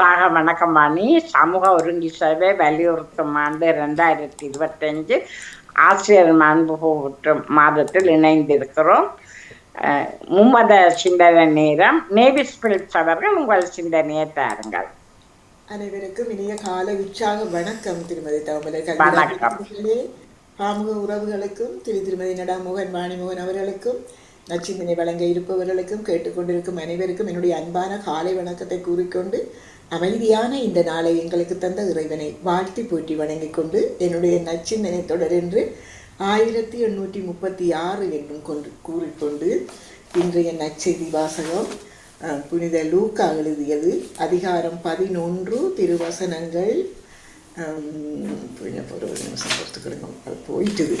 உற்சாக வணக்கமானி சமூக ஒருங்கி சேவை வலியுறுத்தும் ஆண்டு ரெண்டாயிரத்தி இருபத்தஞ்சு ஆசிரியர் மாண்பு மாதத்தில் இணைந்திருக்கிறோம். மும்மத சிந்தனை நேரம். நேவிஸ் பிலிப்ஸ் அவர்கள் உங்கள் சிந்தனையை தாருங்கள். அனைவருக்கும் இனிய கால உற்சாக வணக்கம் திருமதி தவமலர் வணக்கம். பாமுக உறவுகளுக்கும் திரு திருமதி நடாமோகன் வாணிமோகன் அவர்களுக்கும் நச்சிந்தனை வழங்க இருப்பவர்களுக்கும் கேட்டுக்கொண்டிருக்கும் அனைவருக்கும் என்னுடைய அன்பான காலை வணக்கத்தை கூறிக்கொண்டு அமைதியான இந்த நாளை எங்களுக்கு தந்த இறைவனை வாழ்த்தி போற்றி வணங்கிக் கொண்டு என்னுடைய நச்சிந்தனை தொடர் என்று ஆயிரத்தி எண்ணூற்றி முப்பத்தி ஆறு என்றும் கொண்டு கூறிக்கொண்டு இன்றைய நச்செய்தி வாசகம் புனித லூக்கா எழுதியது. அதிகாரம் பதினொன்று திருவசனங்கள். ஹம், ஒரு நிமிஷம் பொறுத்துக்கிடுங்க அது போயிட்டுது.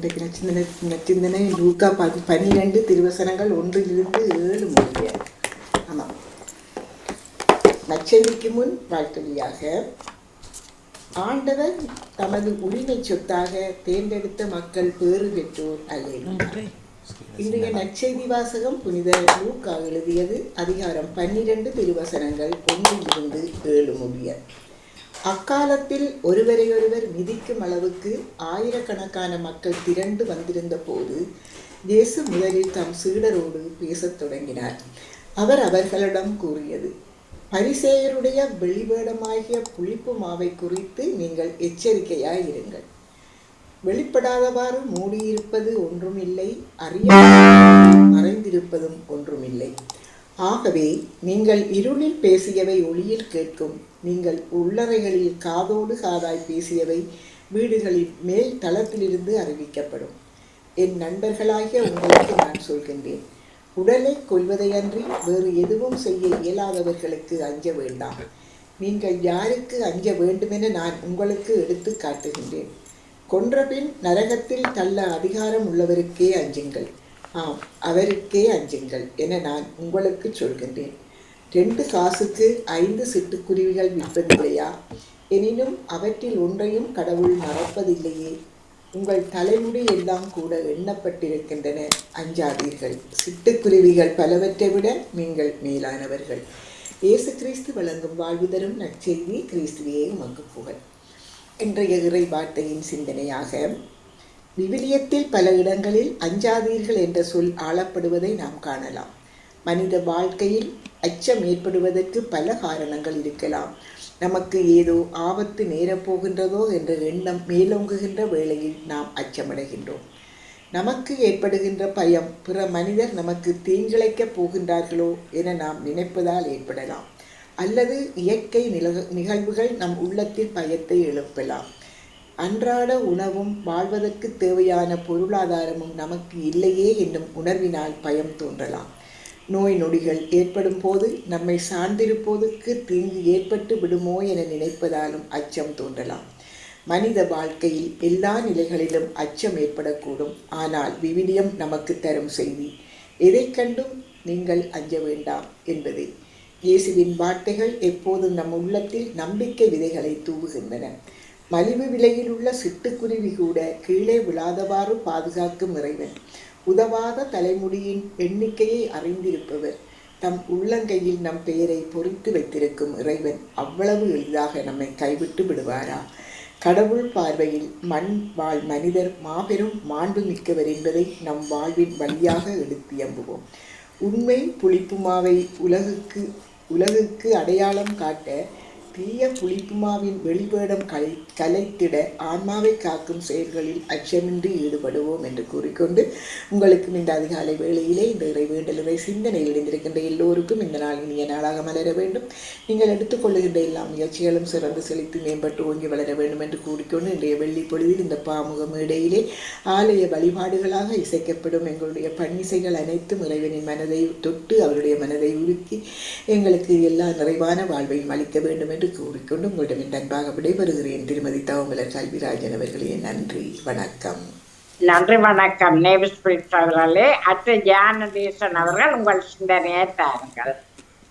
இன்றைக்கு நச்சிந்தனை நச்சிந்தனை லூக்கா பதி பன்னிரெண்டு திருவசனங்கள் ஒன்றிலிருந்து ஏழு முடிய ஆமாம் நச்செய்திக்கு முன் வாழ்த்துளியாக. ஆண்டவர் தமது உரிமை சொத்தாக தேர்ந்தெடுத்த மக்கள் பேறு பெற்றோர் அல்ல இன்றைய நற்செய்தி வாசகம் புனித லூக்கா எழுதியது அதிகாரம் பன்னிரண்டு திருவசனங்கள் ஒன்றிலிருந்து ஏழு முடிய அக்காலத்தில் ஒருவரையொருவர் மிதிக்கும் அளவுக்கு ஆயிரக்கணக்கான மக்கள் திரண்டு வந்திருந்த போது இயேசு முதலில் தம் சீடரோடு பேசத் தொடங்கினார். அவர் அவர்களிடம் கூறியது பரிசேயருடைய வெளிவேடமாகிய புளிப்பு மாவை குறித்து நீங்கள் எச்சரிக்கையாய் இருங்கள். வெளிப்படாதவாறு மூடியிருப்பது ஒன்றுமில்லை அறிய மறைந்திருப்பதும் ஒன்றுமில்லை. ஆகவே நீங்கள் இருளில் பேசியவை ஒளியில் கேட்கும். நீங்கள் உள்ளறைகளில் காதோடு காதாய் பேசியவை வீடுகளின் மேல் தளத்திலிருந்து அறிவிக்கப்படும். என் நண்பர்களாகிய உங்களுக்கு நான் சொல்கின்றேன். உடலை கொல்வதையன்றி வேறு எதுவும் செய்ய இயலாதவர்களுக்கு அஞ்ச வேண்டாம். நீங்கள் யாருக்கு அஞ்ச வேண்டுமென நான் உங்களுக்கு எடுத்து காட்டுகின்றேன். கொன்றபின் நரகத்தில் தள்ள அதிகாரம் உள்ளவருக்கே அஞ்சுங்கள். ஆம் அவருக்கே அஞ்சுங்கள் என நான் உங்களுக்கு சொல்கின்றேன். ரெண்டு காசுக்கு ஐந்து சிட்டுக்குருவிகள் விற்பதில்லையா எனினும் அவற்றில் ஒன்றையும் கடவுள் மறப்பதில்லையே. உங்கள் தலைமுடி எல்லாம் கூட எண்ணப்பட்டிருக்கின்றன. அஞ்சாதீர்கள். சிட்டுக்குருவிகள் பலவற்றை விட நீங்கள் மேலானவர்கள். இயேசு கிறிஸ்து வழங்கும் வாழ்வு தரும் நற்செய்தி கிறிஸ்துவையே உமக்கு புகழ். இன்றைய இறை வார்த்தையின் சிந்தனையாக விவிலியத்தில் பல இடங்களில் அஞ்சாதீர்கள் என்ற சொல் ஆளப்படுவதை நாம் காணலாம். மனித வாழ்க்கையில் அச்சம் ஏற்படுவதற்கு பல காரணங்கள் இருக்கலாம். நமக்கு ஏதோ ஆபத்து நேரப் போகின்றதோ என்ற எண்ணம் மேலோங்குகின்ற வேளையில் நாம் அச்சமடைகின்றோம். நமக்கு ஏற்படுகின்ற பயம் பிற மனிதர் நமக்கு தீங்கிழைக்கப் போகின்றார்களோ என நாம் நினைப்பதால் ஏற்படலாம். அல்லது இயற்கை நிகழ்வுகள் நம் உள்ளத்தில் பயத்தை எழுப்பலாம். அன்றாட உணவும் வாழ்வதற்கு தேவையான பொருளாதாரமும் நமக்கு இல்லையே என்னும் உணர்வினால் பயம் தோன்றலாம். நோய் நொடிகள் ஏற்படும் போது நம்மை சார்ந்திருப்போதுக்கு தீங்கு ஏற்பட்டு விடுமோ என நினைப்பதாலும் அச்சம் தோன்றலாம். மனித வாழ்க்கையில் எல்லா நிலைகளிலும் அச்சம் ஏற்படக்கூடும். ஆனால் விவிலியம் நமக்கு தரும் செய்தி எதை கண்டும் நீங்கள் அஞ்ச வேண்டாம் என்பதே. இயேசுவின் வார்த்தைகள் எப்போதும் நம் உள்ளத்தில் நம்பிக்கை விதைகளை தூவுகின்றன. மலிவு விலையில் உள்ள சிட்டுக்குருவி கூட கீழே விழாதவாறு பாதுகாக்கும் இறைவன். உதவாத தலைமுடியின் எண்ணிக்கையை அறிந்திருப்பவர் தம் உள்ளங்கையில் நம் பெயரை பொறித்து வைத்திருக்கும் இறைவன் அவ்வளவு எளிதாக நம்மை கைவிட்டு விடுவாரா? கடவுள் பார்வையில் மண் வாழ் மனிதர் மாபெரும் மாண்பு மிக்கவர் என்பதை நம் வாழ்வின் வழியாக எடுத்து எம்புவோம் உண்மை புளிப்புமாவை உலகுக்கு உலகுக்கு அடையாளம் காட்ட தீய புளிப்புமாவின் வெளிவேடம் கலை கலைத்திட ஆன்மாவை காக்கும் செயல்களில் அச்சமின்றி ஈடுபடுவோம் என்று கூறிக்கொண்டு உங்களுக்கும் இந்த அதிகாலை வேளையிலே இந்த இறை வேண்டலுரை சிந்தனையில் இணைந்திருக்கின்ற எல்லோருக்கும் இந்த நாள் இனிய நாளாக மலர வேண்டும். நீங்கள் எடுத்துக்கொள்ளுகின்ற எல்லா முயற்சிகளும் சிறந்து செழித்து மேம்பட்டு ஓங்கி வளர வேண்டும் என்று கூறிக்கொண்டு இன்றைய வெள்ளி பொழுதில் இந்த பாமுகம் இடையிலே ஆலய வழிபாடுகளாக இசைக்கப்படும் எங்களுடைய பன்னிசைகள் அனைத்தும் இறைவனின் மனதை தொட்டு அவருடைய மனதை உருக்கி எங்களுக்கு எல்லா நிறைவான வாழ்வையும் அளிக்க வேண்டும் என்று கூறிக்கொண்டு உங்களிடம் என் அன்பாக விடைபெறுகிறேன். திருமதி தவமலர் கல்விராஜன் அவர்களே நன்றி வணக்கம். நன்றி வணக்கம். நேவிஸ் பிலிப்ஸ் அவர்களே அற்ற ஜானதேசன் அவர்கள் உங்கள் சிந்தனையை தாருங்கள்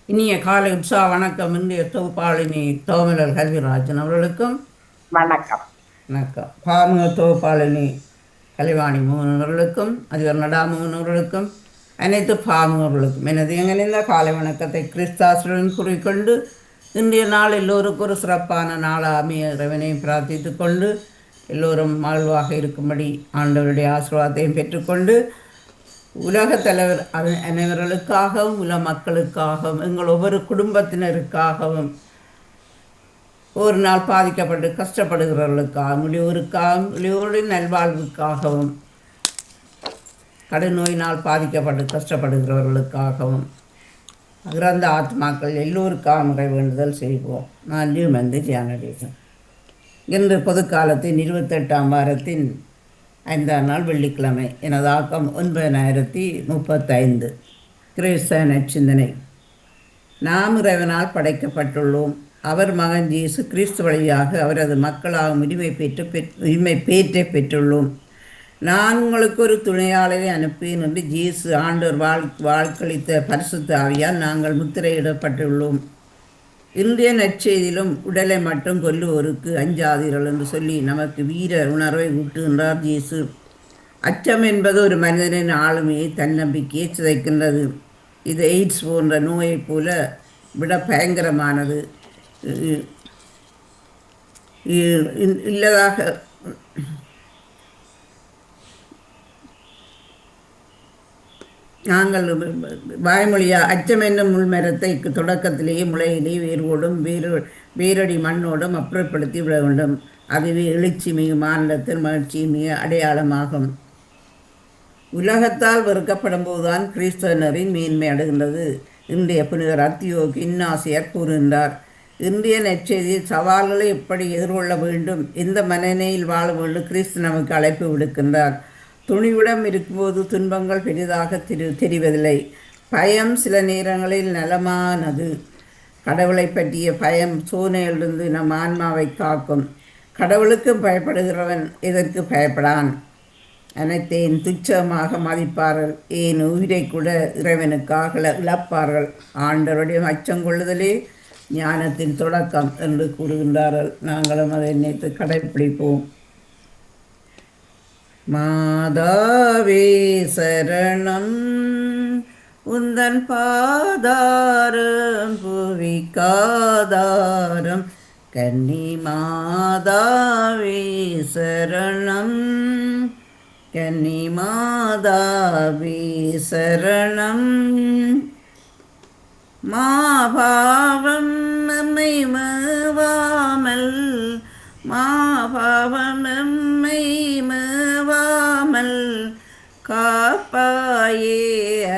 இனிய காலை உற்சாக வணக்கம். இன்றைய தொகுப்பாளினி தோமலர் கல்விராஜன் அவர்களுக்கும். வணக்கம். வணக்கம். பாமுக தோப்பாளினி கலைவாணி மூனவர்களுக்கும் அதிபர் நடா மூனவர்களுக்கும் அனைத்து பாமுகர்களுக்கும். எனது எங்களிந்த காலை வணக்கத்தை கிறிஸ்தாசுடன் கூறிக்கொண்டு இன்றைய நாள் எல்லோருக்கும் ஒரு சிறப்பான நாளாக அமைய இறைவனையும் பிரார்த்தித்து கொண்டு எல்லோரும் மகிழ்வாக இருக்கும்படி ஆண்டவருடைய ஆசீர்வாதத்தையும் பெற்றுக்கொண்டு உலகத் தலைவர் அனை- அனைவர்களுக்காகவும் உலக மக்களுக்காகவும் எங்கள் ஒவ்வொரு குடும்பத்தினருக்காகவும் ஒரு நாள் பாதிக்கப்பட்டு கஷ்டப்படுகிறவர்களுக்காக முதியோருக்காகவும் முதியோரின் நல்வாழ்வுக்காகவும் கடுநோயினால் பாதிக்கப்பட்டு கஷ்டப்படுகிறவர்களுக்காகவும் அகிரந்த ஆத்மாக்கள் எல்லோருக்கும் இறை வேண்டுதல் செய்வோம். நான் வந்து ஜானடேசன் இன்று பொதுக்காலத்தின் இருபத்தெட்டாம் வாரத்தின் ஐந்தாம் நாள் வெள்ளிக்கிழமை. எனது ஆக்கம் ஒன்பதினாயிரத்தி முப்பத்தைந்து. கிறிஸ்தவ சிந்தனை. நாம் இறைவனால் படைக்கப்பட்டுள்ளோம். அவர் மகன் ஜீசு கிறிஸ்து வழியாக அவரது மக்களாக உரிமை பெற்று பெற் உரிமை பேற்றை பெற்றுள்ளோம். நான் உங்களுக்கு ஒரு துணையாளரை அனுப்பேன் என்று ஜீசு ஆண்டோர் வாழ் வாழ்க்களித்த பரிசுத்த ஆவியால் நாங்கள் முத்திரையிடப்பட்டுள்ளோம் இன்றைய நற்செய்தியிலும் உடலை மட்டும் கொல்லுவோருக்கு அஞ்சாதீர்கள் என்று சொல்லி நமக்கு வீர உணர்வை ஊட்டுகின்றார் ஜீசு அச்சம் என்பது ஒரு மனிதனின் ஆளுமையை தன்னம்பிக்கையை சிதைக்கின்றது இது எய்ட்ஸ் போன்ற நோயைப் போல விட பயங்கரமானது இல்லதாக நாங்கள் வாய்மொழியா அச்சம் என்னும் முள்மரத்தை தொடக்கத்திலேயே முளையிலே வேரோடும் வேரோ வேரடி மண்ணோடும் அப்புறப்படுத்தி விட வேண்டும். அதுவே எழுச்சி மிகு மாநிலத்தில் மகிழ்ச்சி மிக அடையாளமாகும். உலகத்தால் வெறுக்கப்படும் போதுதான் கிறிஸ்தவனரின் மேன்மை அடைகின்றது. இன்றைய புனிதர் அத்தியோகி இன்னாசியர் கூறுகின்றார் இந்திய நற்செய்தியில் சவால்களை எப்படி எதிர்கொள்ள வேண்டும்? எந்த மனநிலையில் வாழ வேண்டும்? கிறிஸ்து நமக்கு அழைப்பு விடுக்கின்றார். துணிவிடம் இருக்கும்போது துன்பங்கள் பெரிதாக தெரி தெரிவதில்லை. பயம் சில நேரங்களில் நலமானது. கடவுளை பற்றிய பயம் சோனையிலிருந்து நம் ஆன்மாவை காக்கும். கடவுளுக்கும் பயப்படுகிறவன் எதற்கு பயப்படான்? அனைத்தையும் துச்சமாக மதிப்பார்கள். ஏன் உயிரை கூட இறைவனுக்காக இழப்பார்கள்? ஆண்டவருடைய அச்சம் கொள்ளுதலே ஞானத்தின் தொடக்கம் என்று கூறுகின்றார்கள். நாங்களும் அதை நினைத்து கடைப்பிடிப்போம். மாதாவே சரணம். உந்தன் பாதாரம் புவிக்காதாரம். கன்னி மாதாவே சரணம். கன்னி மாதாவே சரணம். மாபாவம் நம்மை மேவாமல். மாபாவம் நம்மை மேவாமல் காப்பாயே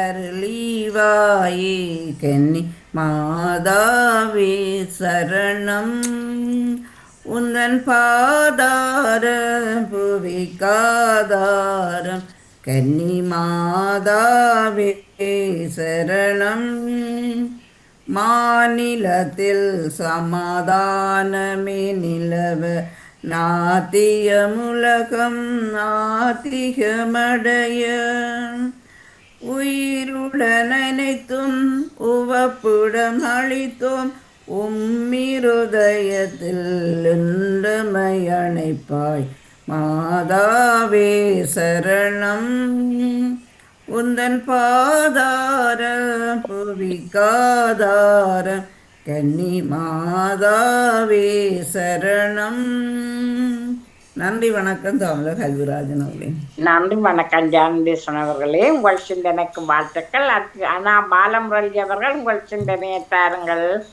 அருளிவாயே கன்னி மாதாவே சரணம். உந்தன் பாதார புவி காதாரம் கன்னி மாதாவே சரணம். மாநிலத்தில் சமாதானமே நிலவ நாத்தியமுலகம் நாத்திகமடைய. உயிருடன் அனைத்தும் உவப்புடம் அளித்தோம் உம்மிருதயத்தில் இன்றமை அணைப்பாய். மாதாவே சரணம். உந்தன் பாதார புவிகாதாரம் கன்னி மாதாவே சரணம். நன்றி வணக்கம் தமிழர் கல்விராஜன் அவர்களே. நன்றி வணக்கம் ஜானதேசன் அவர்களே. உங்கள் சிந்தனைக்கு வாழ்த்துக்கள். அத்- அண்ணா பாலமுரளி அவர்கள் உங்கள் சிந்தனையை தாருங்கள்.